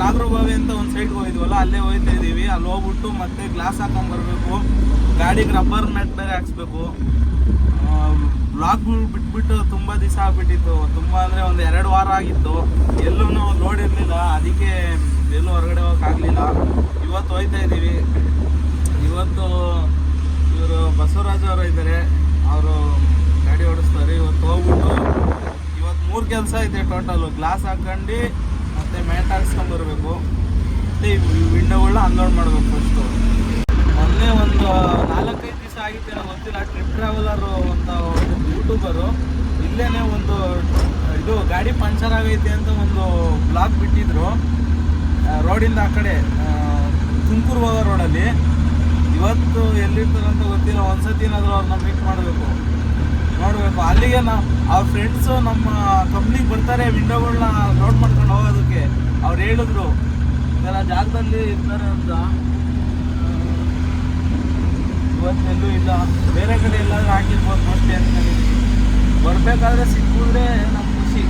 ನಾಗರಬಾವಿ ಅಂತ ಒಂದು ಸೈಡ್ಗೆ ಹೋಗಿದ್ವಲ್ಲ, ಅಲ್ಲೇ ಹೋಗ್ತಾ ಇದ್ದೀವಿ ಅಲ್ಲಿ ಹೋಗ್ಬಿಟ್ಟು ಮತ್ತೆ ಗ್ಲಾಸ್ ಹಾಕೊಂಡ್ ಬರಬೇಕು. ಗಾಡಿಗೆ ರಬ್ಬರ್ ಮ್ಯಾಟ್ ಬೇರೆ ಹಾಕ್ಸ್ಬೇಕು. ಬ್ಲಾಕ್ ಬಿಟ್ಬಿಟ್ಟು ತುಂಬ ದಿವಸ ಆಗ್ಬಿಟ್ಟಿತ್ತು. ತುಂಬ ಅಂದರೆ ಒಂದು ಎರಡು ವಾರ ಆಗಿತ್ತು. ಎಲ್ಲೂ ಲೋಡ್ ಇರಲಿಲ್ಲ. ಅದಕ್ಕೆ ಎಲ್ಲೂ ಹೊರಗಡೆ ಹೋಗೋಕ್ಕಾಗಲಿಲ್ಲ ಇವತ್ತು ಹೋಗ್ತಾ ಇದ್ದೀವಿ ಇವತ್ತು ಇವರು ಬಸವರಾಜ್ ಅವರು ಇದ್ದಾರೆ ಅವರು ಗಾಡಿ ಓಡಿಸ್ತಾರೆ. ಇವತ್ತು ಹೋಗ್ಬಿಟ್ಟು ಇವತ್ತು ಮೂರು ಕೆಲಸ ಇದೆ ಟೋಟಲು ಗ್ಲಾಸ್ ಹಾಕೊಂಡು ಮತ್ತು ಮ್ಯಾಟ್ ಮತ್ತೆ ಮತ್ತು ವಿಂಡೋಗಳನ್ನ ಅನ್ಲೋಡ್ ಮಾಡಬೇಕು ಫಸ್ಟು ಮೊನ್ನೆ ಒಂದು ನಾಲ್ಕೈದು ದಿವಸ ಆಗಿತ್ತು ನನಗೆ ಗೊತ್ತಿಲ್ಲ. ಟ್ರಿಪ್ ಟ್ರಾವೆಲರು ಅಂತ ಯೂಟ್ಯೂಬರು ಇಲ್ಲೇ ಒಂದು ಇದು ಗಾಡಿ ಪಂಚರ್ ಆಗೈತೆ ಅಂತ ಒಂದು ಬ್ಲಾಗ್ ಬಿಟ್ಟಿದ್ರು. ರೋಡಿಂದ ಆ ಕಡೆ ತುಮಕೂರು ಹೋಗೋ ರೋಡಲ್ಲಿ. ಇವತ್ತು ಎಲ್ಲಿರ್ತಾರಂತ ಗೊತ್ತಿಲ್ಲ. ಒಂದ್ಸತಿ ಏನಾದರೂ ಅವ್ರನ್ನ ಮೀಟ್ ಮಾಡಬೇಕು. ನೋಡಬೇಕು. ಅಲ್ಲಿಗೆ ನಾವು ಅವ್ರ ಫ್ರೆಂಡ್ಸು ನಮ್ಮ ಕಂಪ್ನಿಗೆ ಬರ್ತಾರೆ ವಿಂಡೋಗಳನ್ನ ಲೋಡ್ ಮಾಡ್ಕೊಂಡು ಹೋಗೋದಕ್ಕೆ. ಅವ್ರು ಹೇಳಿದ್ರು ಥರ ಜಾಗದಲ್ಲಿ ಇರ್ತಾರೆ ಅಂತ. ಇವತ್ತೆಲ್ಲೂ ಇಲ್ಲ. ಬೇರೆ ಕಡೆ ಎಲ್ಲಾದ್ರೂ ಹಾಕಿರ್ಬೋದು ಮೋಸ್ಟ್ಲಿ ಅಂತ ಬರಬೇಕಾದ್ರೆ ಸಿಕ್ಕಿದ್ರೆ ನಮ್ಮ ಖುಷಿ.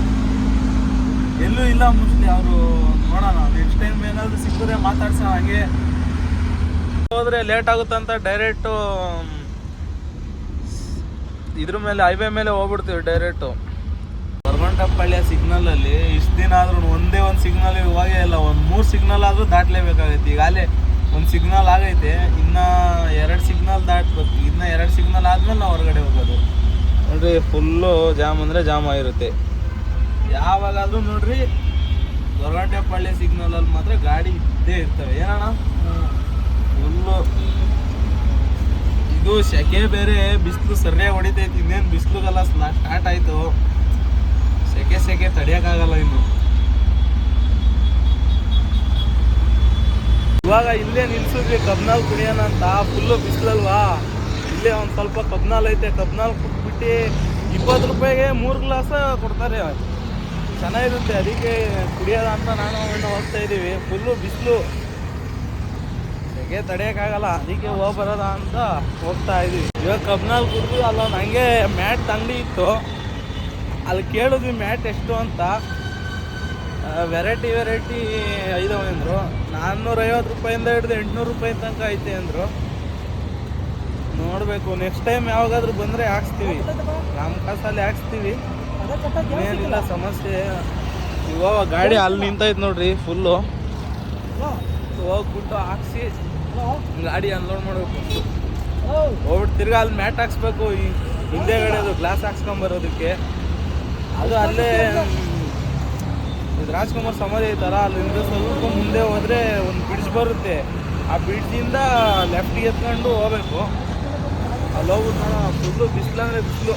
ಎಲ್ಲೂ ಇಲ್ಲ ಮೋಸ್ಟ್ಲಿ ಅವರು ನೋಡೋಣ. ನೆಕ್ಸ್ಟ್ ಟೈಮ್ ಏನಾದರೂ ಸಿಕ್ಕಿದ್ರೆ ಮಾತಾಡ್ಸೋಣ, ಹಾಗೆ. ಹೋದರೆ ಲೇಟ್ ಆಗುತ್ತಂತ ಡೈರೆಕ್ಟು ಇದ್ರ ಮೇಲೆ ಹೈವೇ ಮೇಲೆ ಹೋಗ್ಬಿಡ್ತೀವಿ ಡೈರೆಕ್ಟು ಸಿಗ್ನಲ್ ಸಿಗ್ನಲಲ್ಲಿ ಇಷ್ಟು ದಿನ ಆದ್ರೂ ಒಂದೇ ಒಂದು ಸಿಗ್ನಲ್ ಇವಾಗೇ ಇಲ್ಲ. ಒಂದು ಮೂರು ಸಿಗ್ನಲ್ ಆದರೂ ಈಗ ಅಲ್ಲೇ ಒಂದು ಸಿಗ್ನಲ್ ಆಗೈತೆ. ಇನ್ನು ಎರಡು ಸಿಗ್ನಲ್ ದಾಟ್ಬೇಕು ಇನ್ನು ಎರಡು ಸಿಗ್ನಲ್ ಆದಮೇಲೆ ನಾವು ಹೊರಗಡೆ ಹೋಗೋದು. ನೋಡ್ರಿ ಫುಲ್ಲು ಜಾಮ್ ಅಂದರೆ ಜಾಮ್ ಆಗಿರುತ್ತೆ. ಯಾವಾಗಾದ್ರೂ ನೋಡ್ರಿ ಸಿಗ್ನಲ್ ಸಿಗ್ನಲಲ್ಲಿ ಮಾತ್ರ ಗಾಡಿ ಇದ್ದೇ ಇರ್ತವೆ. ಏನಣ್ಣ? ಫುಲ್ಲು ಇದು ಸೆಕೆ ಬೇರೆ, ಬಿಸಿಲು ಸರಿಯಾಗಿ ಹೊಡಿತೈತಿ, ಇನ್ನೇನು ಬಿಸಿಲುಗೆಲ್ಲ ಸ್ಟಾರ್ಟ್ ಆಯಿತು. ಸೆಕೆ ಸೆಕೆ ತಡಿಯೋಕ್ಕಾಗಲ್ಲ ಇನ್ನು. ಇವಾಗ ಇಲ್ಲೇ ನಿಲ್ಸಿದ್ವಿ, ಕಬ್ನಾಲ್ ಕುಡಿಯೋಣ ಅಂತ. ಫುಲ್ಲು ಬಿಸಿಲಲ್ವಾ? ಇಲ್ಲೇ ಒಂದು ಸ್ವಲ್ಪ ಕಬ್ನಾಲ್ ಐತೆ, ಕಬ್ನಾಲ್ ಕುಟ್ಬಿಟ್ಟು ಇಪ್ಪತ್ತು ರೂಪಾಯಿಗೆ ಮೂರು ಗ್ಲಾಸ್ ಕೊಡ್ತಾರೆ. ಚೆನ್ನಾಗಿರುತ್ತೆ, ಅದಕ್ಕೆ ಕುಡಿಯೋದ ಅಂತ ನಾನು ಹೋಗ್ತಾ ಇದ್ದೀವಿ ಫುಲ್ಲು ಬಿಸಿಲು. ಸೆಕೆ ತಡೆಯೋಕ್ಕಾಗಲ್ಲ, ಅದಕ್ಕೆ ಹೋಗಿ ಬರೋದ ಅಂತ ಹೋಗ್ತಾ ಇದೀವಿ. ಇವಾಗ ಕಬ್ನಲ್ಲಿ ಕುಡಿದು ಅಲ್ಲ ನನಗೆ ಮ್ಯಾಟ್ ಅಂಗಡಿ ಇತ್ತು. ಅಲ್ಲಿ ಕೇಳಿದ್ವಿ ಮ್ಯಾಟ್ ಎಷ್ಟು ಅಂತ. ವೆರೈಟಿ ವೆರೈಟಿ ಇದಾವೆ ಅಂದರು. ನಾನ್ನೂರೈವತ್ತು ರೂಪಾಯಿಂದ ಹಿಡಿದು ಎಂಟುನೂರು ರೂಪಾಯಿ ತನಕ ಐತೆ ಅಂದರು. ನೋಡಬೇಕು ನೆಕ್ಸ್ಟ್ ಟೈಮ್ ಯಾವಾಗಾದ್ರೂ ಬಂದರೆ ಹಾಕ್ಸ್ತೀವಿ. ನಮ್ಮ ಕಾಸಲ್ಲಿ ಹಾಕ್ಸ್ತೀವಿ. ಏನಿಲ್ಲ, ಸಮಸ್ಯೆ. ಇವಾಗ ಗಾಡಿ ಅಲ್ಲಿ ನಿಂತೈತೆ ನೋಡ್ರಿ ಫುಲ್ಲು ಹೋಗ್ಬಿಟ್ಟು ಹಾಕ್ಸಿ. ಗಾಡಿ ಅನ್ಲೋಡ್ ಮಾಡಬೇಕು. ಹೋಗ್ಬಿಟ್ಟು ತಿರ್ಗಾ ಅಲ್ಲಿ ಮ್ಯಾಟ್ ಹಾಕ್ಸ್ಬೇಕು ಈ ಹಿಂದೆಗಡೆ ಅದು ಗ್ಲಾಸ್ ಹಾಕ್ಸ್ಕೊಂಬರೋದಕ್ಕೆ. ಅದು ಅಲ್ಲೇ ಇದು ರಾಜ್ಕುಮಾರ್ ಸಮಾಧಿ ಐತಲ್ಲ ಅಲ್ಲಿಂದ ಸ್ವಲ್ಪ ಮುಂದೆ ಹೋದ್ರೆ ಒಂದು ಬ್ರಿಡ್ಜ್ ಬರುತ್ತೆ. ಆ ಬ್ರಿಡ್ಜಿಂದ ಲೆಫ್ಟಿಗೆ ಎತ್ಕೊಂಡು ಹೋಗ್ಬೇಕು. ಅಲ್ಲಿ ಹೋಗ್ಬಿಟ್ಟು ನೋಡೋಣ ಫುಲ್ಲು ಬಿಸಿಲು ಅಂದರೆ ಬಿಸಿಲು.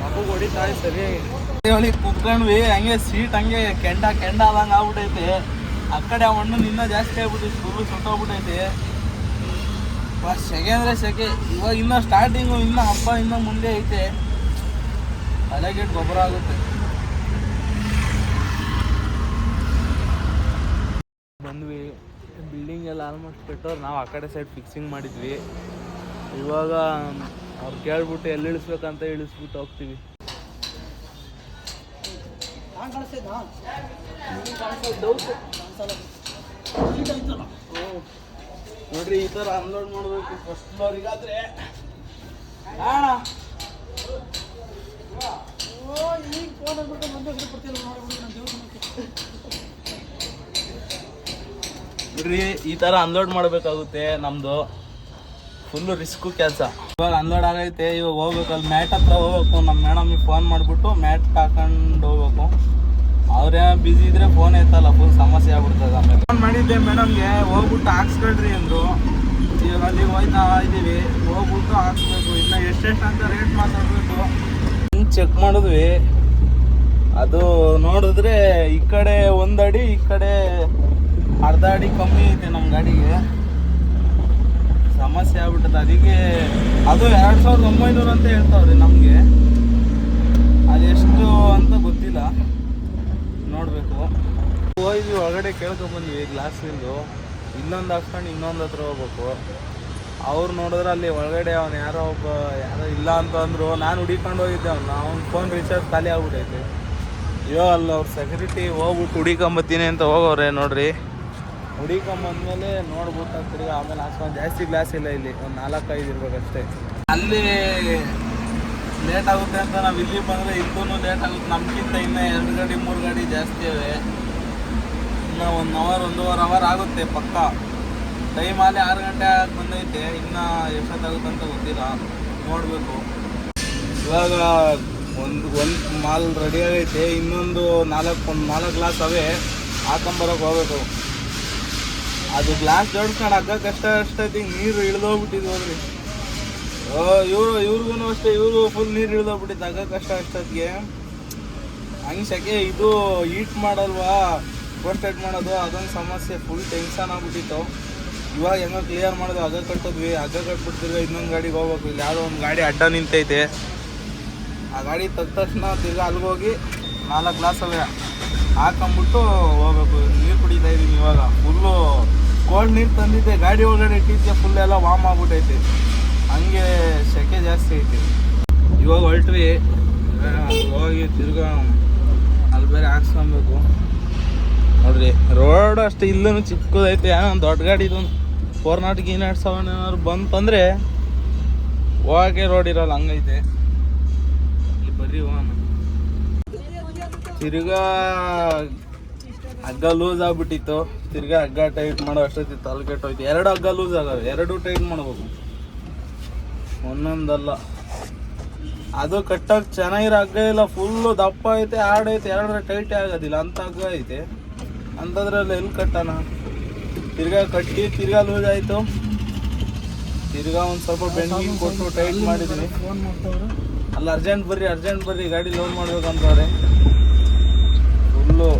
ಮಗು ಹೊಡಿತಾ ಇದೆ ಸರಿಯಾಗಿ ಹೇಳಿ ಕುತ್ಕೊಂಡ್ವಿ ಹಂಗೆ ಸೀಟ್ ಹಂಗೆ ಕೆಂಡ ಕೆಂಡ ಅದಂಗೆ ಆಗ್ಬಿಟ್ಟೈತೆ ಆ ಕಡೆ ಆ ಮಣ್ಣು ಇನ್ನೂ ಜಾಸ್ತಿ ಆಗ್ಬಿಟ್ಟು ಫುಲ್ಲು ಸುಟ್ಟೋಗ್ಬಿಟ್ಟೈತೆ ಸೆಕೆ ಅಂದರೆ ಸೆಕೆ ಇವಾಗ ಇನ್ನೂ ಸ್ಟಾರ್ಟಿಂಗು ಇನ್ನೂ ಹಬ್ಬ ಇನ್ನೂ ಮುಂದೆ ಐತೆ. ತಲೆಗೆಟ್ ಗೊಬ್ಬರ ಆಗುತ್ತೆ. ಬಂದ್ವಿ. ಬಿಲ್ಡಿಂಗ್ ಎಲ್ಲ ಆಲ್ಮೋಸ್ಟ್ ಕಟ್ಟೋರು ನಾವು ಆ ಕಡೆ ಸೈಡ್ ಫಿಕ್ಸಿಂಗ್ ಮಾಡಿದ್ವಿ. ಇವಾಗ ಅವ್ರು ಕೇಳ್ಬಿಟ್ಟು ಎಲ್ಲಿ ಇಳಿಸ್ಬೇಕಂತ ಇಳಿಸ್ಬಿಟ್ಟು ಹೋಗ್ತೀವಿ. ನೋಡ್ರಿ, ಈ ಥರ ಅನ್ಲೋಡ್ ಮಾಡಬೇಕು ಫಸ್ಟ್ ಫ್ಲೋರಿಗಾದ್ರೆ ಅಣ್ಣ ನೋಡ್ರಿ, ಈ ತರ ಅನ್ಲೋಡ್ ಮಾಡಬೇಕಾಗುತ್ತೆ ನಮ್ದು. ಫುಲ್ಲು ರಿಸ್ಕು ಕೆಲಸ. ಇವಾಗ ಅನ್ಲೋಡ್ ಆಗೈತೆ, ಇವಾಗ ಹೋಗ್ಬೇಕು. ಅಲ್ಲಿ ಮ್ಯಾಟ್ ಹತ್ರ ಹೋಗ್ಬೇಕು. ನಮ್ಮ ಮೇಡಮಿಗೆ ಫೋನ್ ಮಾಡಿಬಿಟ್ಟು ಮ್ಯಾಟ್ ಹಾಕೊಂಡು ಹೋಗ್ಬೇಕು. ಅವ್ರೇ ಬಿಸಿ ಇದ್ರೆ ಫೋನ್ ಎತ್ತಲ್ಲ ಫುಲ್ ಸಮಸ್ಯೆ ಆಗ್ಬಿಡ್ತದೆ ಆಮೇಲೆ. ಫೋನ್ ಮಾಡಿದ್ದೆ ಮೇಡಮ್ಗೆ ಹೋಗ್ಬಿಟ್ಟು ಹಾಕ್ಸ್ಕೊಳ್ರಿ ಅಂದರು. ಇವಾಗ ಅಲ್ಲಿ ಹೋಯ್ತಾ ಇದ್ದೀವಿ ಹೋಗ್ಬಿಟ್ಟು ಹಾಕ್ಸ್ಬೇಕು. ಇನ್ನು ಎಷ್ಟೆಷ್ಟು ಅಂತ ರೇಟ್ ಮಾತಾಡಬೇಕು. ಚೆಕ್ ಮಾಡಿದ್ವಿ. ಅದು ನೋಡಿದ್ರೆ ಈ ಕಡೆ ಒಂದು ಅಡಿ ಈ ಕಡೆ ಅರ್ಧ ಅಡಿ ಕಮ್ಮಿ ಐತೆ ನಮ್ಮ ಗಾಡಿಗೆ ಸಮಸ್ಯೆ ಆಗ್ಬಿಟ್ಟದೆ. ಅದಕ್ಕೆ ಅದು ಎರಡು ಸಾವಿರದ ಒಂಬೈನೂರು ಅಂತ ಹೇಳ್ತಾವ್ರಿ ನಮಗೆ ಅದೆಷ್ಟು ಅಂತ ಗೊತ್ತಿಲ್ಲ ನೋಡಬೇಕು ಒಳಗಡೆ ಕೇಳ್ಕೊಂಬಂದ್ವಿ ಗ್ಲಾಸಿಂದು ಇನ್ನೊಂದು ಹಾಕ್ಸ್ಕೊಂಡು ಇನ್ನೊಂದು ಹತ್ರ ಹೋಗ್ಬೇಕು. ಅವ್ರು ನೋಡಿದ್ರೆ ಅಲ್ಲಿ ಒಳಗಡೆ ಅವ್ನು ಯಾರೋ ಒಬ್ಬ, ಯಾರೋ ಇಲ್ಲ ಅಂತ ಅಂದರು, ನಾನು ಹುಡಿಕೊಂಡು ಹೋಗಿದ್ದೆ ಅವ್ನು. ಅವ್ನ ಫೋನ್ ರೀಚಾರ್ಜ್ ಖಾಲಿ ಆಗ್ಬಿಟ್ಟೈತೆ ಅಯ್ಯೋ, ಅಲ್ಲಿ ಅವ್ರ ಸೆಕ್ಯೂರಿಟಿ ಹೋಗ್ಬಿಟ್ಟು ಹುಡಿಕೊಂಬತ್ತೀನಿ ಅಂತ ಹೋಗೋರೆ ನೋಡ್ರಿ. ಹುಡಿಕೊಂಬಂದ್ಮೇಲೆ ನೋಡ್ಬಿಟ್ಟು ಆಮೇಲೆ ಅಷ್ಟೊಂದು ಜಾಸ್ತಿ ಗ್ಲಾಸ್ ಇಲ್ಲ ಇಲ್ಲಿ. ಒಂದು ನಾಲ್ಕೈದು ಇರ್ಬೇಕಷ್ಟೇ. ಅಲ್ಲಿ ಲೇಟ್ ಆಗುತ್ತೆ ಅಂತ ನಾವು ಇಲ್ಲಿ ಬಂದರೆ ಇಲ್ಲೂ ಲೇಟ್ ಆಗುತ್ತೆ. ನಮಗಿಂತ ಇನ್ನೂ ಎರಡು ಗಾಡಿ, ಮೂರು ಗಾಡಿ ಜಾಸ್ತಿ ಇವೆ. ಇನ್ನು ಒನ್ ಅವರ್ ಒಂದೂವರೆ ಅವರ್ ಆಗುತ್ತೆ ಪಕ್ಕ. ಟೈಮ್ ಅಲ್ಲಿ ಆರು ಗಂಟೆ ಬಂದೈತೆ, ಇನ್ನು ಎಷ್ಟೊತ್ತಾಗುತ್ತೆ ಅಂತ ಗೊತ್ತಿಲ್ಲ. ನೋಡಬೇಕು. ಇವಾಗ ಒಂದು ಒಂದು ಮಾಲ್ ರೆಡಿ ಆಗೈತೆ, ಇನ್ನೊಂದು ನಾಲ್ಕು, ಒಂದು ನಾಲ್ಕು ಗ್ಲಾಸ್ ಅವೇ. ಹಾಕೊಂಬರೋಕೆ ಹೋಗ್ಬೇಕು. ಅದು ಗ್ಲಾಸ್ ಜೋಡಿಸ್ಕೊಂಡು ಕಷ್ಟ ಅಷ್ಟೈತಿ ನೀರು ಇಳಿದೋಗ್ಬಿಟ್ಟಿದ್ವು ಓ, ಇವರು ಇವ್ರಿಗೂ ಅಷ್ಟೇ ಇವರು ಫುಲ್ ನೀರು ಇಳಿದೋಗ್ಬಿಟ್ಟಿದ್ದು ಕಷ್ಟ ಅಷ್ಟೊತ್ತಿಗೆ. ಹಂಗೆ ಸೆಕೆ ಇದು ಹೀಟ್ ಮಾಡಲ್ವಾ? ರೋಸ್ಟೆಡ್ ಮಾಡೋದು, ಅದೊಂದು ಸಮಸ್ಯೆ ಫುಲ್ ಟೆನ್ಷನ್ ಆಗ್ಬಿಟ್ಟಿತ್ತು. ಇವಾಗ ಹೆಂಗೋ ಕ್ಲಿಯರ್ ಮಾಡೋದು ಹಗ್ಗ ಕಟ್ಟಿದ್ವಿ, ಹಗ್ಗ ಕಟ್ಬಿಡ್ತಿರ್ಗ ಇನ್ನೊಂದು ಗಾಡಿಗೆ ಹೋಗ್ಬೇಕು. ಇಲ್ಲಿ ಯಾವುದೋ ಒಂದು ಗಾಡಿ ಅಡ್ಡ ನಿಂತೈತೆ. ಆ ಗಾಡಿ ತೆಗ್ದ ತಕ್ಷಣ ತಿರ್ಗಿ ಅಲ್ಲಿಗೆ ಹೋಗಿ ನಾಲ್ಕು ಗ್ಲಾಸ್ ಅವೇ ಹಾಕೊಂಬಿಟ್ಟು ಹೋಗ್ಬೇಕು. ನೀರು ಕುಡಿತಾ ಇದ್ದೀನಿ ಇವಾಗ. ಫುಲ್ಲು ಕೋಲ್ಡ್ ನೀರು ತಂದಿದ್ದೆ. ಗಾಡಿ ಒಳಗಡೆ ಇಟ್ಟಿದ್ದೆ ಫುಲ್ ಎಲ್ಲ ವಾಮ್ ಆಗ್ಬಿಟ್ಟೈತೆ. ಹಂಗೆ ಸೆಕೆ ಜಾಸ್ತಿ ಐತೆ. ಇವಾಗ ಹೊರಟ್ವಿ. ಹೋಗಿ ತಿರ್ಗಾ ಅಲ್ಲಿ ಬೇರೆ ಹಾಕ್ಸ್ಕೊಬೇಕು. ನೋಡ್ರಿ, ರೋಡ್ ಅಷ್ಟು ಇಲ್ಲೂ ಚಿಕ್ಕದೈತೆ. ಒಂದು ದೊಡ್ಡ ಗಾಡಿ ಇದೊಂದು ಫೋರ್ ನಾಟ್ ಗೀನ್ ಎರಡು ಸೆವೆನ್ ಏನಾದ್ರು ಬಂತಂದ್ರೆ ಹೋಗಕ್ಕೆ ರೋಡ್ ಇರೋಲ್ಲ, ಹಂಗೈತೆ. ಇಲ್ಲಿ ಬರ್ರಿ ಹೋಗೋಣ. ತಿರ್ಗಾ ಹಗ್ಗ ಲೂಸ್ ಆಗ್ಬಿಟ್ಟಿತ್ತು. ತಿರ್ಗಾ ಹಗ್ಗ ಟೈಟ್ ಮಾಡೋ ಅಷ್ಟೊತ್ತಿ ತಲೆ ಹೋಯ್ತು ಎರಡು ಹಗ್ಗ ಲೂಸ್ ಆಗವೆ. ಎರಡು ಟೈಟ್ ಮಾಡ್ಬೇಕು. ಒಂದೊಂದಲ್ಲ. ಅದು ಕಟ್ಟಕ್ ಚೆನ್ನಾಗಿರೋ ಹಗ್ಗ ಇಲ್ಲ. ಫುಲ್ಲು ದಪ್ಪ ಐತೆ ಹಾಡೈತೆ ಐತೆ. ಎರಡರ ಟೈಟೇ ಆಗೋದಿಲ್ಲ. ಅಂತ ಹಗ್ಗ ಐತೆ. ಅಂಥದ್ರಲ್ಲಿ ಎಲ್ಲಿ ಕಟ್ಟಣ? ತಿರ್ಗಾ ಕಟ್ಟಿ ತಿರ್ಗಾ ಲೂಸ್ ಆಯ್ತು. ತಿರ್ಗಾ ಒಂದು ಸ್ವಲ್ಪ ಬೆಂಡಿಂಗ್ ಕೊಟ್ಟು ಟೈಟ್ ಮಾಡಿದ್ದೀನಿ ಅಲ್ಲ ಅರ್ಜೆಂಟ್ ಬರ್ರಿ ಅರ್ಜೆಂಟ್ ಬರ್ರಿ, ಗಾಡಿ ಲೋಡ್ ಮಾಡ್ಬೇಕಂತವ್ರೆ. ಫುಲ್ಲು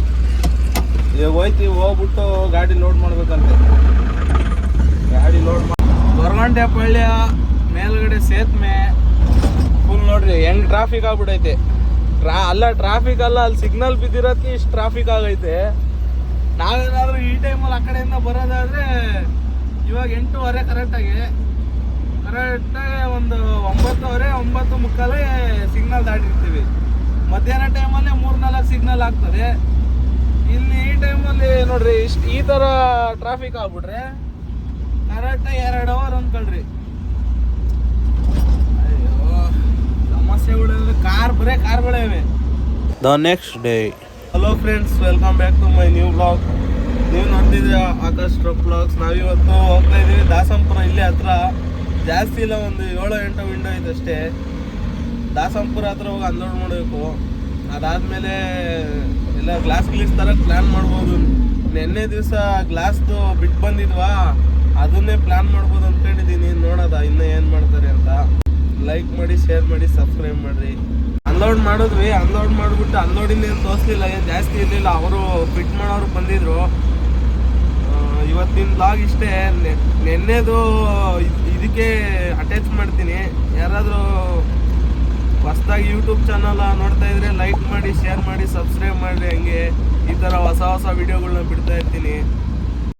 ಈಗ ಹೋಯ್ತೀವಿ ಹೋಗ್ಬಿಟ್ಟು ಗಾಡಿ ಲೋಡ್ ಮಾಡ್ಬೇಕಂತೆ. ಗಾಡಿ ಲೋಡ್ ಮಾಡಿ ಗೊರಗಂಟೆ ಪಳ್ಯ, ಮೇಲ್ಗಡೆ ಸೇತುವೆ ಫುಲ್ ನೋಡ್ರಿ, ಹೆಂಗ್ ಟ್ರಾಫಿಕ್ ಆಗ್ಬಿಡೈತೆ ಟ್ರಾ ಅಲ್ಲ ಟ್ರಾಫಿಕ್ ಅಲ್ಲ, ಅಲ್ಲಿ ಸಿಗ್ನಲ್ ಬಿದ್ದಿರತ್ತಿ ಇಷ್ಟು ಟ್ರಾಫಿಕ್ ಆಗೈತೆ. ನಾವೇನಾದ್ರೂ ಈ ಟೈಮಲ್ಲಿ ಆ ಕಡೆಯಿಂದ ಬರೋದಾದ್ರೆ ಇವಾಗ ಎಂಟೂವರೆ ಕರೆಕ್ಟಾಗಿ ಕರೆಕ್ಟಾಗಿ ಒಂದು ಒಂಬತ್ತುವರೆ, ಒಂಬತ್ತು ಮುಕ್ಕಾಲೇ ಸಿಗ್ನಲ್ ದಾಟಿರ್ತೀವಿ. ಮಧ್ಯಾಹ್ನ ಟೈಮಲ್ಲೇ ಮೂರು ನಾಲ್ಕು ಸಿಗ್ನಲ್ ಆಗ್ತದೆ. ಇಲ್ಲಿ ಈ ಟೈಮಲ್ಲಿ ನೋಡ್ರಿ, ಇಷ್ಟು ಈ ಥರ ಟ್ರಾಫಿಕ್ ಆಗ್ಬಿಟ್ರೆ ಕರೆಕ್ಟಾಗಿ ಎರಡು ಅವರ್ ಅಂದ್ಕೊಳ್ರಿ ಅಯ್ಯೋ ಸಮಸ್ಯೆಗಳು ಕಾರ್ ಬರೇ ಕಾರ್ಗಳೇ ಇವೆ. The next day hello friends welcome back to my new blog ನೀವು ನೋಡ್ತಿದ್ದೀರಾ ಆಕಾಶ್ ಟ್ರಪ್ ಬ್ಲಾಗ್ಸ್ ನಾವಿವತ್ತು ಹೋಗ್ತಾ ಇದ್ದೀವಿ. ದಾಸಂಪುರ ಇಲ್ಲೇ ಹತ್ರ. ಜಾಸ್ತಿ ಇಲ್ಲ, ಒಂದು ಏಳು ಎಂಟು ವಿಂಡೋ ಇದೆ ಅಷ್ಟೇ. ದಾಸಂಪುರ ಹತ್ರ ಹೋಗಿ ಅನ್ಲೋಡ್ ಮಾಡಬೇಕು. ಅದಾದಮೇಲೆ ಎಲ್ಲ ಗ್ಲಾಸ್ ಗ್ಲೀಸ್ ಥರ ಪ್ಲ್ಯಾನ್ ಮಾಡ್ಬೋದು. ನಿನ್ನೆ ದಿವಸ ಗ್ಲಾಸ್ದು ಬಿಟ್ಟು ಬಂದಿದ್ವಾ? ಅದನ್ನೇ ಪ್ಲ್ಯಾನ್ ಮಾಡ್ಬೋದು ಅಂದ್ಕೊಂಡಿದ್ದೀನಿ. ನೋಡೋದ, ಇನ್ನೂ ಏನು ಮಾಡ್ತಾರೆ ಅಂತ. ಲೈಕ್ ಮಾಡಿ ಶೇರ್ ಮಾಡಿ ಸಬ್ಸ್ಕ್ರೈಬ್ ಮಾಡಿರಿ. ಅನ್ಲೋಡ್ ಮಾಡಿದ್ವಿ, ಅನ್ಲೋಡ್ ಮಾಡಿಬಿಟ್ಟು ಅನ್ಲೋಡಿಂದ ಏನು ತೋರಿಸ್ಲಿಲ್ಲ, ಏನು ಜಾಸ್ತಿ ಇರಲಿಲ್ಲ. ಅವರು ಫಿಟ್ ಮಾಡೋರು ಬಂದಿದ್ರು. ಇವತ್ತಿನ ಬ್ಲಾಗ್ ಇಷ್ಟೇ. ನೆನ್ನೆದು ಇದಕ್ಕೆ ಅಟ್ಯಾಚ್ ಮಾಡ್ತೀನಿ. ಯಾರಾದರೂ ಹೊಸ್ದಾಗಿ ಯೂಟ್ಯೂಬ್ ಚಾನಲ್ ನೋಡ್ತಾ ಇದ್ರೆ ಲೈಕ್ ಮಾಡಿ ಶೇರ್ ಮಾಡಿ ಸಬ್ಸ್ಕ್ರೈಬ್ ಮಾಡಿ ಹಂಗೆ. ಈ ಥರ ಹೊಸ ಹೊಸ ವಿಡಿಯೋಗಳನ್ನ ಬಿಡ್ತಾ ಇರ್ತೀನಿ.